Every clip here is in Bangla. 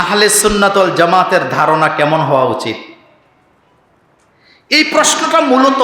আহলে সুন্নাতল জামাতের ধারণা কেমন হওয়া উচিত? এই প্রশ্নটা মূলত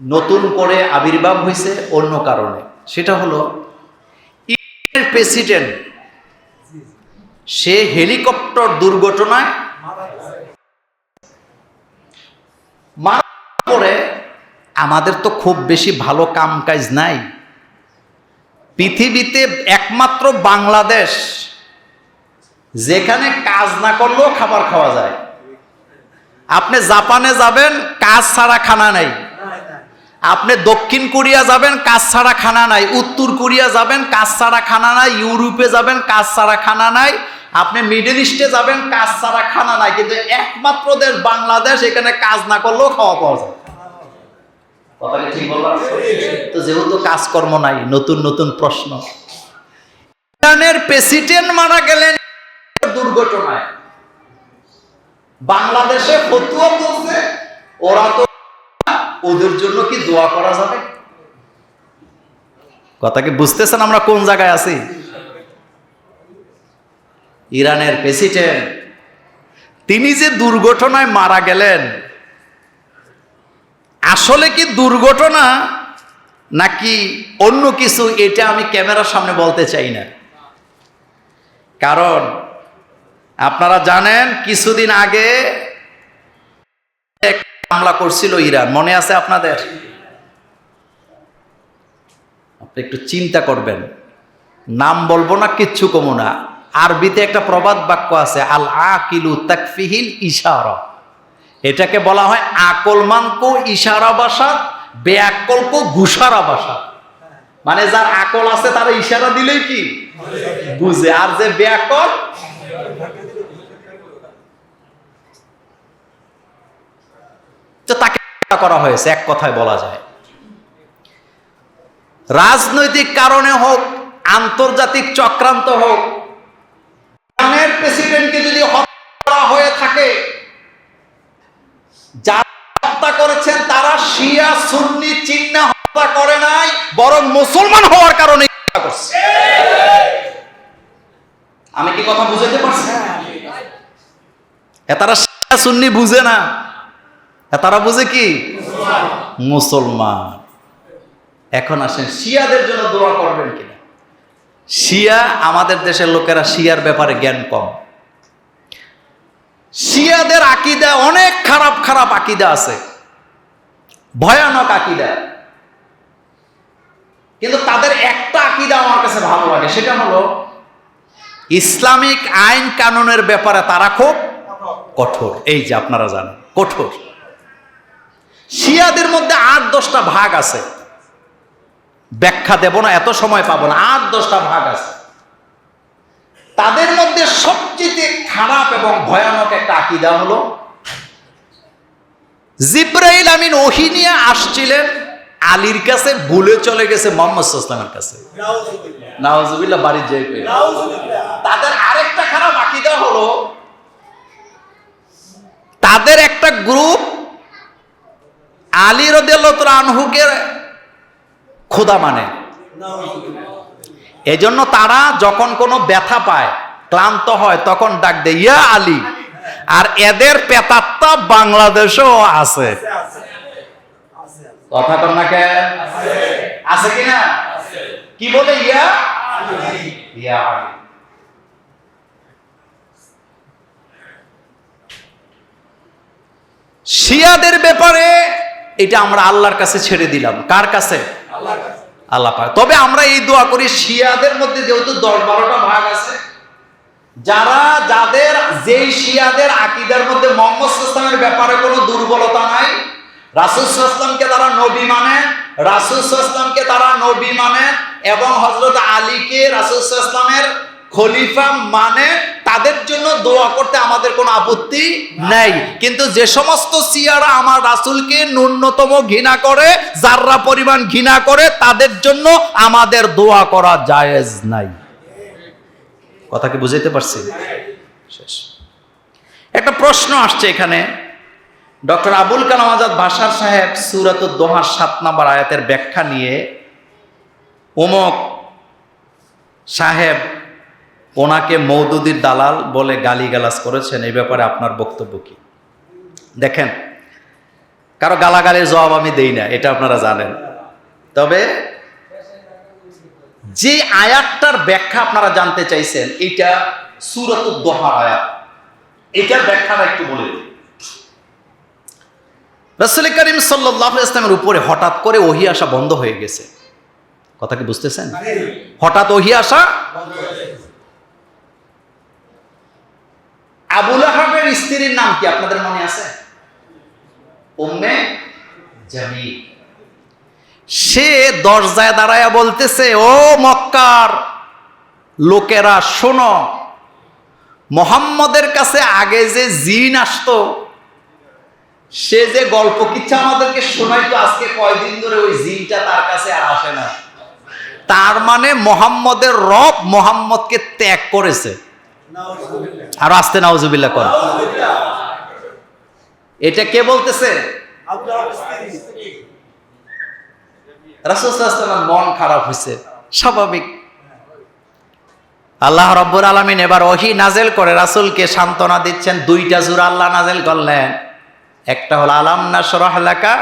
নতুন করে আবির্ভাব হয়েছে অন্য কারণে। সেটা হলো ইরানের প্রেসিডেন্ট, সে হেলিকপ্টার দুর্ঘটনায় মারার পরে আমাদের তো খুব বেশি ভালো কাম কাজ নাই। পৃথিবীতে একমাত্র বাংলাদেশ যেখানে কাজ না করলেও খাবার খাওয়া যায়। আপনি জাপানে যাবেন, কাজ ছাড়া খানা নাই। আপনি দক্ষিণ কোরিয়া যাবেন, কাজ ছাড়া খানা নাই। উত্তর কোরিয়া যাবেন, কাজ ছাড়া খানা নাই। ইউরোপে যাবেন, কাজ ছাড়া খানা নাই। আপনি মিডল ইস্টে যাবেন, কাজ ছাড়া খানা নাই। কিন্তু একমাত্র দেশ বাংলাদেশ, এখানে কাজ না করলেও খাওয়া পাওয়া যায়। তো যেহেতু কাজকর্ম নাই, নতুন নতুন প্রশ্ন। প্রেসিডেন্ট মারা গেলেন দুর্ঘটনায়। বাংলাদেশে ফতুয়া বলছে ওরা তো ওদের জন্য কি দোয়া করা যাবে? কথা কি বুঝতেছেন আমরা কোন জায়গায় আছি? ইরানের প্রেসিডেন্ট, তিনি যে দুর্ঘটনায় মারা গেলেন, আসলে কি দুর্ঘটনা নাকি অন্য কিছু, এটা আমি ক্যামেরার সামনে বলতে চাই না। কারণ আপনারা জানেন, কিছুদিন আগে হামলা করছিল ইরান। মনে আছে আপনাদের? আপনি একটু চিন্তা করবেন। নাম বলব না, কিচ্ছু কমো না। আরবিতে একটা প্রবাদ বাক্য আছে আল আকিলু তাকফিহিল ইশারা। এটাকে বলা হয় আকলমানকো ইশারা ভাষা বেআকলকো ঘুষারা ভাষা মানে যার আকল আছে, তারা ইশারা দিলেই কি? বুঝে। আর যে বেআকল তো তাকে হত্যা করা হয়েছে, এক কথায় বলা যায়। রাজনৈতিক কারণে হোক, আন্তর্জাতিক চক্রান্ত হোক ইরানের প্রেসিডেন্টকে যদি হত্যা করা হয়ে থাকে, যারা হত্যা করেছেন তারা শিয়া, সুন্নি, চিন্না হত্যা করে নাই, বরং মুসলমান হওয়ার কারণে হত্যা করছে। আমি কি কথা বুঝাতে পারছি? তারা শিয়া, সুন্নি বুঝে না। তারা বুঝে কি? মুসলমান। এখন আসেন, শিয়াদের জন্য দোয়া করবেন কিনা? শিয়া, আমাদের দেশের লোকেরা শিয়ার ব্যাপারে জ্ঞান কম। শিয়াদের আকিদা অনেক খারাপ খারাপ আকিদা আছে। ভয়ানক আকিদা। কিন্তু তাদের একটা আকিদা আমার কাছে ভালো লাগে, সেটা হলো ইসলামিক আইন কানুনের ব্যাপারে তারা খুব কঠোর। এই যে আপনারা জানেন, কঠোর। শিয়াদের মধ্যে আট দশটা ভাগ আছে। ব্যাখ্যা দেব না, এত সময় পাবো না। আট দশটা ভাগ আছে। তাদের মধ্যে সবচেয়ে খারাপ এবং ভয়ানক একটা আকিদা হলো, জিব্রাইল আমিন ওহি নিয়ে আসছিলেন, আলীর কাছে ভুলে চলে গেছে মোহাম্মদ ইসলামের কাছে। বাড়ির তাদের আরেকটা খারাপ আকিদা হলো, তাদের একটা গ্রুপ আলী রদিয়াল্লাহ আনহুকে খোদা মানে। এজন্য তারা যখন কোনো ব্যথা পায়, ক্লান্ত হয়, তখন ডাক দেয়, ইয়া আলী, আর এদের পেতাত্তা বাংলাদেশেও আছে। কথা কর না কে আছে কি না কি বলে, ইয়া ইয়া শিয়াদের ব্যাপারে এটা আমরা আল্লাহর কাছে ছেড়ে দিলাম। কার কাছে? আল্লাহ পাক। তবে আমরা এই দোয়া করি, শিয়াদের মধ্যে যেহেতু দশ বারোটা ভাগ আছে, যারা, যাদের যেই শিয়াদের আকিদার মধ্যে মোহাম্মদ ইসলামের ব্যাপারে কোনো দুর্বলতা নাই, রাসুল তারা নবী মানে রাসুল তারা নবী মানে এবং হজরত আলীকে রাসুল খলিফা মানে তাদের জন্য দোয়া করতে আমাদের কোনো আপত্তি নেই। কিন্তু যে সমস্ত সিয়ারা আমার রাসুলকে ন্যূনতম ঘৃণা করে যাররা পরিমাণ ঘৃণা করে তাদের জন্য আমাদের দোয়া করা জায়েজ নাই। কথা কি বুঝাইতে পারছি? শেষ। একটা প্রশ্ন আসছে এখানে। ডক্টর আবুল কালাম আজাদ বাসার সাহেব সুরাত দোহার সাত নম্বর আয়াতের ব্যাখ্যা নিয়ে অমক সাহেব ওনাকে মৌদুদির দালাল বলে গালিগালাজ করেছেন এই ব্যাপারে আপনার বক্তব্য কি? দেখেন কারও গালাগালের জবাব আমি দেই না এটা আপনারা জানেন। তবে যে আয়াতটার ব্যাখ্যা আপনারা জানতে চাইছেন এটা সুরত দোহার আয়াত। এটার ব্যাখ্যাটা একটু বলে দিই। রসুল করিম সাল্লাহ ইসলামের উপরে হঠাৎ করে ওহি আসা বন্ধ হয়ে গেছে। কথা কি বুঝতেছেন? হঠাৎ ওহি আসা আবুল আহাবের স্ত্রীর নাম কি আপনাদের মনে আছে? সে দরজায় দাঁড়ায়া বলতেছে, ও মক্কার লোকেরা, শোনো, মোহাম্মদের কাছে আগে যে জিন আসতো, সে যে গল্প কিচ্ছা আমাদেরকে শোনাইতো, আজকে কয়দিন ধরে ওই জিনটা তার কাছে আর আসে না। তার মানে মোহাম্মদের রব মোহাম্মদকে ত্যাগ করেছে। আর আসতে নাউজুবিল্লাহ কর। এটা কে বলতেছে? মন খারাপ হয়েছে স্বাভাবিক। আল্লাহ রব্বুর আলমিন এবার ওহি নাজেল করে, রাসুলকে সান্ত্বনা দিচ্ছেন, দুইটা জুর আল্লাহ নাজেল করলেন। একটা হলো, আলাম নাসরহ এলাকা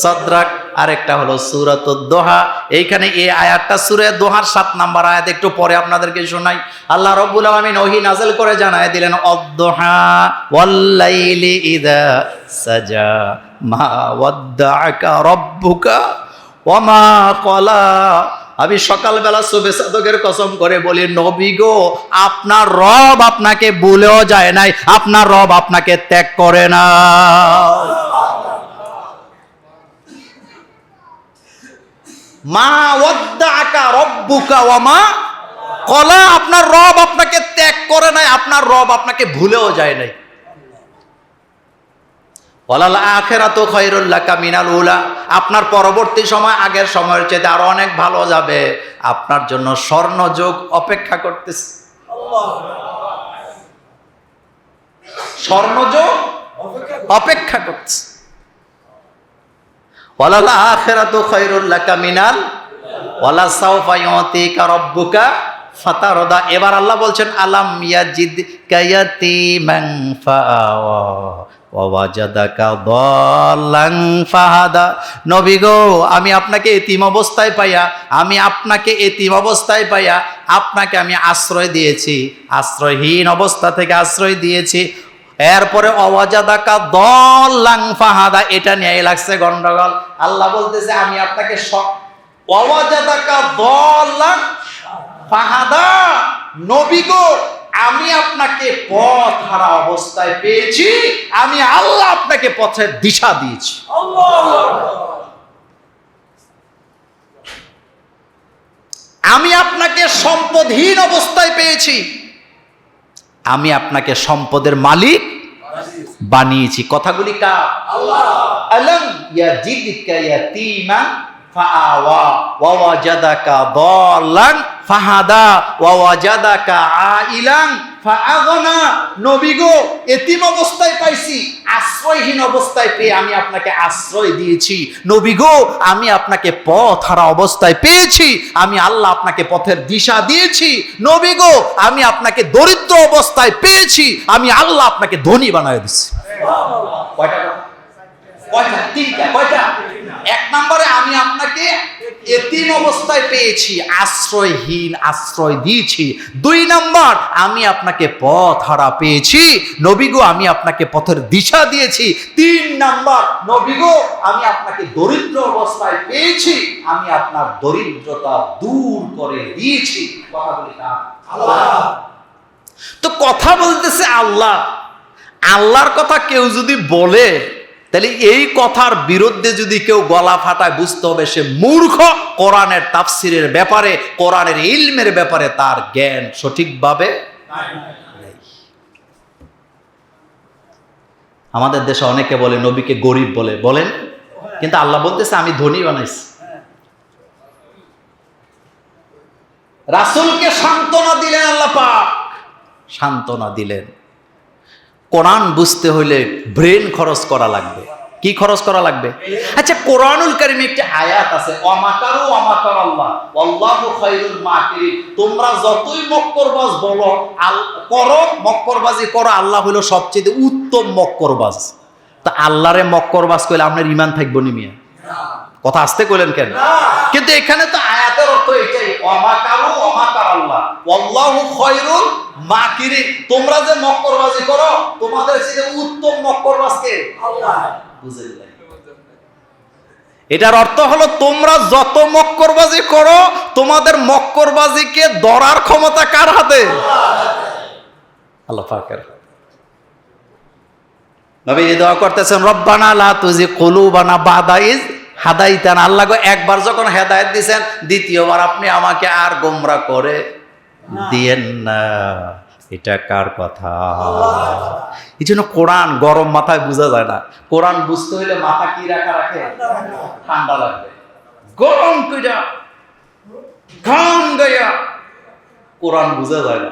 সদরাক, আরেকটা হলো সুরত দোহা। এইখানে এই আয়াতটা সুরে দোহার সাত নাম্বার আয়াত, একটু পরে আপনাদেরকে শোনাই। আল্লাহ রব্বুল আলমিন ওহি নাজেল করে জানায় দিলেন, অদ্দোহা ওয়াল্লাইলি ইদা সাজা, মা ওয়াদ্দাআকা রব্বুকা কলা আমি সকালবেলা শুভে সাধকের কসম করে বলি, নবী গো, আপনার রব আপনাকে ভুলেও যায় নাই, আপনার রব আপনাকে ত্যাগ করে না মা ওয়াদ্দাআকা রব্বুকা ওমা কলা, আপনার রব আপনাকে ত্যাগ করে নাই, আপনার রব আপনাকে ভুলেও যায় নাই। ওলাল আখেরাত খৈরুল্লাহ মিনাল উলা, আপনার পরবর্তী সময় আগের সময়ের চেয়ে আরও অনেক ভালো যাবে। আপনার জন্য স্বর্ণযোগ অপেক্ষা করতেছে। স্বর্ণযোগ অপেক্ষা করছে এবার আল্লাহ বলছেন, আলাম ফাহাদা। আমি আপনাকে এতিম অবস্থায় পাইয়া, আমি আপনাকে এতিম অবস্থায় পাইয়া আপনাকে আমি আশ্রয় দিয়েছি। আশ্রয়হীন অবস্থা থেকে আশ্রয় দিয়েছি। এরপরে অওয়াজাদাকা দলাং ফাহাদা, এটা নিয়ে লাগছে গন্ডগোল। আল্লাহ বলতেছে, আমি আপনাকে দলাং ফাহাদা, নবী আমি আপনাকে পথ হারা অবস্থায় পেয়েছি, আমি আল্লাহ আপনাকে পথের দিশা দিয়েছি। আমি আপনাকে সম্পদহীন অবস্থায় পেয়েছি। আমি আপনাকে সম্পদের মালিক বানিয়েছি। কথাগুলি কা আলম ইয়াজিদকা ইয়াতীমা ফাআওয়া ওয়া ওয়াজাদাকা ফাহাদা ওয়া ওয়াজাদাকা আইলান, ফাআগনা। নবী এতিম অবস্থায় পাইছি, আশ্রয়হীন অবস্থায় পেয়ে আমি আপনাকে আশ্রয় দিয়েছি। নবী গো, আমি আপনাকে পথ হারা অবস্থায় পেয়েছি, আমি আল্লাহ আপনাকে পথের দিশা দিয়েছি। নবী গো, আমি আপনাকে দরিদ্র অবস্থায় পেয়েছি, আমি আল্লাহ আপনাকে ধনী বানায় দিচ্ছি। কয়টা? কয়টা? তিনটা কয়টা এক নম্বরে আমি আপনাকে এতিম অবস্থায় পেয়েছি আশ্রয়হীন আশ্রয় দিয়েছি। দুই নম্বর, আমি আপনাকে পথ হারা পেয়েছি নবীগো আমি আপনাকে পথের দিশা দিয়েছি। তিন নম্বর নবীগো আমি আপনাকে দরিদ্র অবস্থায় পেয়েছি, আমি আপনার দরিদ্রতা দূর করে দিয়েছি। না তো কথা বলতেছে আল্লাহ। আল্লাহর কথা কেউ যদি বলে তাহলে এই কথার বিরুদ্ধে যদি কেউ গলা ফাটায়, বুঝতে হবে সে মূর্খ। কোরআনের তাফসিরের ব্যাপারে, কোরআনের ইলমের ব্যাপারে তার জ্ঞান সঠিকভাবে আমাদের দেশে অনেকে বলে, নবীকে গরিব বলে। বলেন? কিন্তু আল্লাহ বলতেছে, আমি ধনী বানাইছি। রাসুলকে সান্ত্বনা দিলেন আল্লাহ পাক। সান্ত্বনা দিলেন। কোরআন বুঝতে হইলে ব্রেন খরচ করা লাগবে। কি খরচ করা লাগবে? আচ্ছা কোরআনুল কারিমে একটি আয়াত আছে অমাকারু অমাকার আল্লাহ আল্লাহু খায়রুল মাকিরিন। তোমরা যতই মক্করবাজ বলো আল করো মক্করবাজি করো আল্লাহ হলো সবচেয়ে উত্তম মক্করবাজ। তা আল্লাহরে মক্করবাজ কইলে আপনার ইমান থাকব নি মিয়া? কথা আসতে কইলেন কেন? কিন্তু এখানে তো আয়াতের অর্থ এটাই অমাকারু অমাকার আল্লাহ আল্লাহু খায়রুল তোমরা যে মক্করবাজি করো তোমাদের চেয়ে উত্তম মক্করবাজ কে? আল্লাহ। বুঝলেন নাই? এটার অর্থ হলো তোমরা যত মক্করবাজি করো তোমাদের মক্করবাজিকে ধরার ক্ষমতা কার হাতে? আল্লাহ পাকের। নবী দোয়া করতেছেন রব্বানা লা তুজি কুলুবানা হাদাইতান। আল্লাহ একবার যখন হেদায়েত দিয়েছেন দ্বিতীয়বার আপনি আমাকে আর গোমরা করে দিয়েন না। এটা কার কথা? এই জন্য কোরআন গরম মাথায় বোঝা যায় না। কোরআন বুঝতে হইলে মাথা কি রাখা রাখে? ঠান্ডা লাগবে। গরম কইরা ঘাম গাইয়া কোরআন বোঝা যায় না।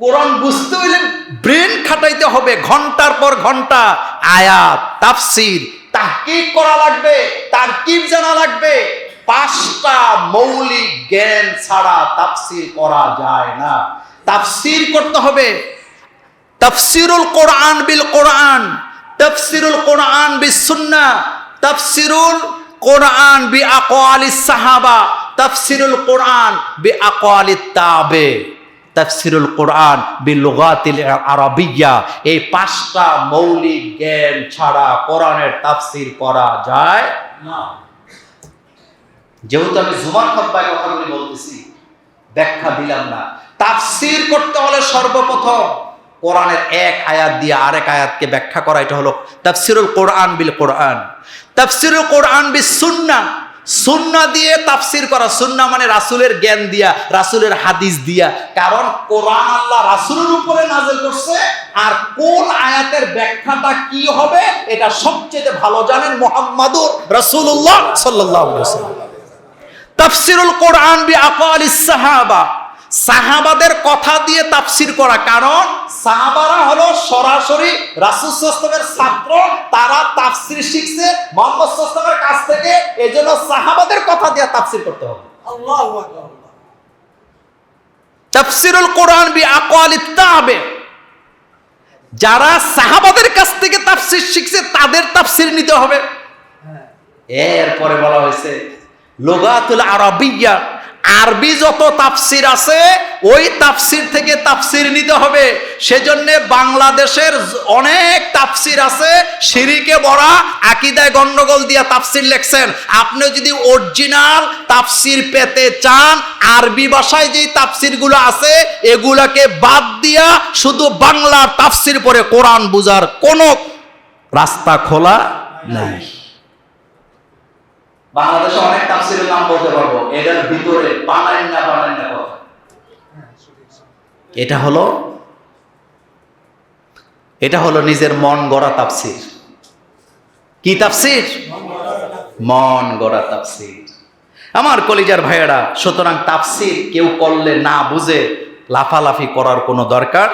কোরআন বুঝতে হইলে ব্রেন খাটাইতে হবে ঘণ্টার পর ঘণ্টা। আয়াত তাফসির তাহকিক করা লাগবে তারকিব জানা লাগবে। পাঁচটা মৌলিক জ্ঞান ছাড়া তাফসির করা যায় না। তাফসির করতে হবে। তাফসিরুল কোরআন বিল কোরআন, তাফসিরুল কোরআন বিস সুন্নাহ তাফসিরুল কোরআন বি আকওয়ালিস সাহাবা, তাফসিরুল কোরআন বি আকওয়ালিত তাবে, তাফসিরুল কোরআন বি লুগাতিল আরবিয়া। এই পাঁচটা মৌলিক জ্ঞান ছাড়া কোরআনের তাফসির করা যায় না। যেহেতু আমি জুমার খতবায় কথাগুলি বলতেছি, ব্যাখ্যা দিলাম না। তাফসির করতে হলে সর্বপ্রথম কোরআনের এক আয়াত দিয়ে আরেক আয়াতকে ব্যাখ্যা করা, এটা হলো তাফসিরুল কোরআন বিল কোরআন। তাফসিরুল কোরআন বিল সুন্না। সুন্না দিয়ে তাফসির করা, সুন্না মানে রাসূলের জ্ঞান দিয়া, রাসূলের হাদিস দিয়া। কারণ কোরআন আল্লাহ রাসূলের উপরে নাযিল করছে, আর কোন আয়াতের ব্যাখ্যাটা কি হবে, এটা সবচেয়ে ভালো জানেন মুহাম্মাদুর আলাইহি ওয়াসাল্লাম। তাফসিরুল কোরআন বি আকালিস সাহাবা। সাহাবাদের কথা দিয়ে তাফসির করা। কারণ সাহাবারা হলো সরাসরি রাসূল সাল্লাল্লাহু ছাত্র। তারা তাফসির শিখছে মোহাম্মদ সাল্লাল্লাহু কাছ থেকে। এজন্য সাহাবাদের কথা দিয়ে তাফসির করতে হবে। তাফসিরুল কোরআন বি আকালিত তাবে। যারা সাহাবাদের কাছ থেকে তাফসির শিখছে তাদের তাফসির নিতে হবে। এরপরে বলা হয়েছে লোগাতুল আরবিয়া। আরবি যত তাফসির আছে, ওই তাফসির থেকে তাফসির নিতে হবে। সেজন্য বাংলাদেশের অনেক তাফসির আছে, সিরিকে বড়া আকিদায় গন্ডগোল দিয়া তাফসির লেখছেন। আপনি যদি অরিজিনাল তাফসির পেতে চান, আরবি ভাষায় যেই তাফসিরগুলো আছে, এগুলাকে বাদ দিয়া শুধু বাংলার তাফসির পরে কোরআন বুঝার কোনো রাস্তা খোলা নাই। বাংলাদেশে অনেক তাফসিরের নাম বলতে পারব। এটার ভিতরে বানাইন না বানাইন না কথা। এটা হলো এটা হলো নিজের মন গড়া তাফসির। কি তাফসির? মন গড়া তাফসির। আমার কলিজার ভাইয়েরা, সুতরাং তাফসির কেউ করলে না বুঝে লাফালাফি করার কোনো দরকার